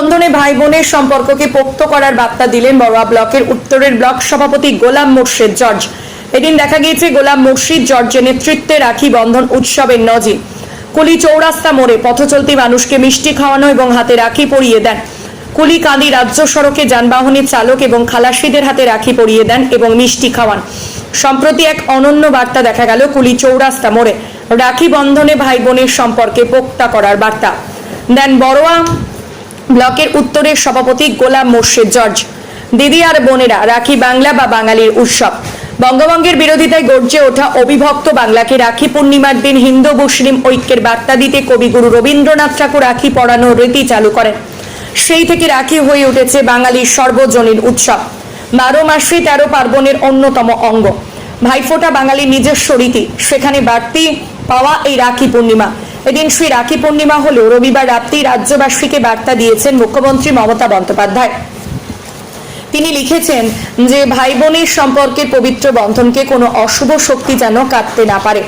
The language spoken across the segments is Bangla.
বন্ধনে ভাই বোনের সম্পর্ককে পোক্ত করার বার্তা দিলেন বড়ুয়া ব্লকের উত্তরের ব্লক সভাপতি গোলাম মুর্শিদ জর্জ। এদিন দেখা গিয়েছে গোলাম মুর্শিদ জর্জের নেতৃত্বে রাখি বন্ধন উৎসবের নজির। কুলি চৌরাস্তা মোড়ে পথচলতি মানুষকে মিষ্টি খাওয়ানো এবং হাতে রাখি পরিয়ে দেন। কুলি কাঁদি রাজ্য সড়কে যানবাহনের চালক এবং খালাসিদের হাতে রাখি পরিয়ে দেন এবং মিষ্টি খাওয়ান। সম্প্রতি এক অনন্য বার্তা দেখা গেল কুলি চৌরাস্তা মোড়ে। রাখি বন্ধনে ভাই বোনের সম্পর্কে পোক্তা করার বার্তা। দেন বড়োয়া ব্লকের উত্তরের সভাপতি গোলাম মোর্শেদ জর্জ। দিদি আর বোনেরা রাখি বাংলা বা বাঙালির উৎসব। বঙ্গভঙ্গের বিরোধিতায় গর্জে ওঠা অবিভক্ত বাংলাকে রাখি পূর্ণিমার দিন হিন্দু মুসলিম ঐক্যের বার্তা দিতে কবিগুরু রবীন্দ্রনাথ ঠাকুর রাখি পড়ানোর রীতি চালু করেন। সেই থেকে রাখি হয়ে উঠেছে বাঙালির সর্বজনীন উৎসব। বারো মাসে তেরো পার্বণের অন্যতম অঙ্গ। ভাইফোঁটা বাঙালির নিজস্ব রীতি, সেখানে বাড়তি পাওয়া এই রাখি পূর্ণিমা। এদিন শ্রী রাখি পূর্ণিমা হলেও রবিবার রাত্রি রাজ্যবাসীকে বার্তা দিয়েছেন মুখ্যমন্ত্রী মমতা বন্দ্যোপাধ্যায়। তিনি লিখেছেন যে, ভাই বোনের সম্পর্কের পবিত্র বন্ধনকে কোনো অশুভ শক্তি যেন কাটতে না পারে।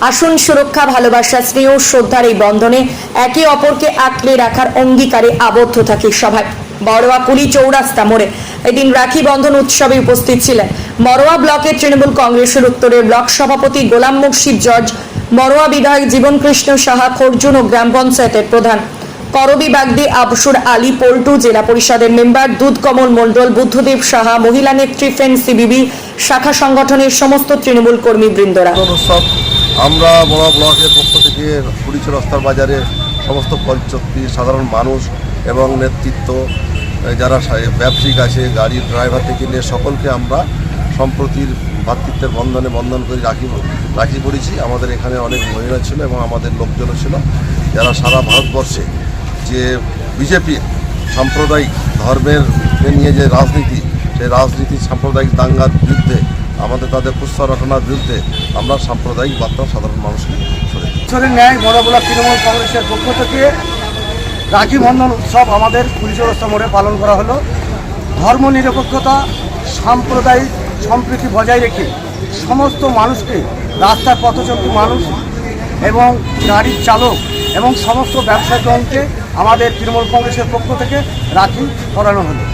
আসুন সুরক্ষা, ভালোবাসা, স্নেহ, শ্রদ্ধার এই বন্ধনে একে অপরকে আঁকড়ে রাখার অঙ্গীকারে আবদ্ধ থাকে সভায়। বড়োয়া কুলি চৌরাস্তা মোড়ে এদিন রাখি বন্ধন উৎসবে উপস্থিত ছিলেন। বড়োয়া ব্লকের তৃণমূল কংগ্রেসের উত্তরের ব্লক সভাপতি গোলাম মুর্শিদ জর্জ বড়োয়া বিধায়ক জীবনকৃষ্ণ সাহা খর্জুন ও গ্রাম পঞ্চায়েতের প্রধান। করবি বাগদি আবসুর আলী পল্টু জেলা পরিষদের মেম্বার, দুধকমল মণ্ডল, বুদ্ধদেব সাহা, মহিলা নেত্রী ফ্রেন্ড সিবিবি, শাখা সংগঠনের সমস্ত তৃণমূল কর্মী বৃন্দরা। আমরা বড় ব্লকের পক্ষ থেকে পুরীচর রাস্তার বাজারে সমস্ত পঞ্চক্তি সাধারণ মানুষ এবং নেতৃত্ব, যারা ব্যবসায়িক আছে, গাড়ির ড্রাইভার থেকে নিয়ে সকলকে আমরা সম্প্রতির ভাতৃত্বের বন্ধনে বন্ধন করে রাখি রাখি পড়েছি। আমাদের এখানে অনেক মহিলা ছিল এবং আমাদের লোকজনও ছিল। যারা সারা ভারতবর্ষে যে বিজেপি সাম্প্রদায়িক ধর্মের নিয়ে যে রাজনীতি, সেই রাজনীতি সাম্প্রদায়িক দাঙ্গার বিরুদ্ধে, আমাদের তাদের কুৎসা রটনার বিরুদ্ধে আমরা সাম্প্রদায়িক বার্তা সাধারণ মানুষকে। বছরের ন্যায় বড়বলা তৃণমূল কংগ্রেসের পক্ষ থেকে রাখি বন্ধন উৎসব আমাদের পুলিশরস্তা মোড়ে পালন করা হলো। ধর্ম নিরপেক্ষতা সাম্প্রদায়িক সম্প্রীতি বজায় রেখে সমস্ত মানুষকে রাস্তার পথচলতি মানুষ এবং গাড়ির চালক এবং সমস্ত ব্যবসায়ীগণকে আমাদের তৃণমূল কংগ্রেসের পক্ষ থেকে রাখি, করানো হলো।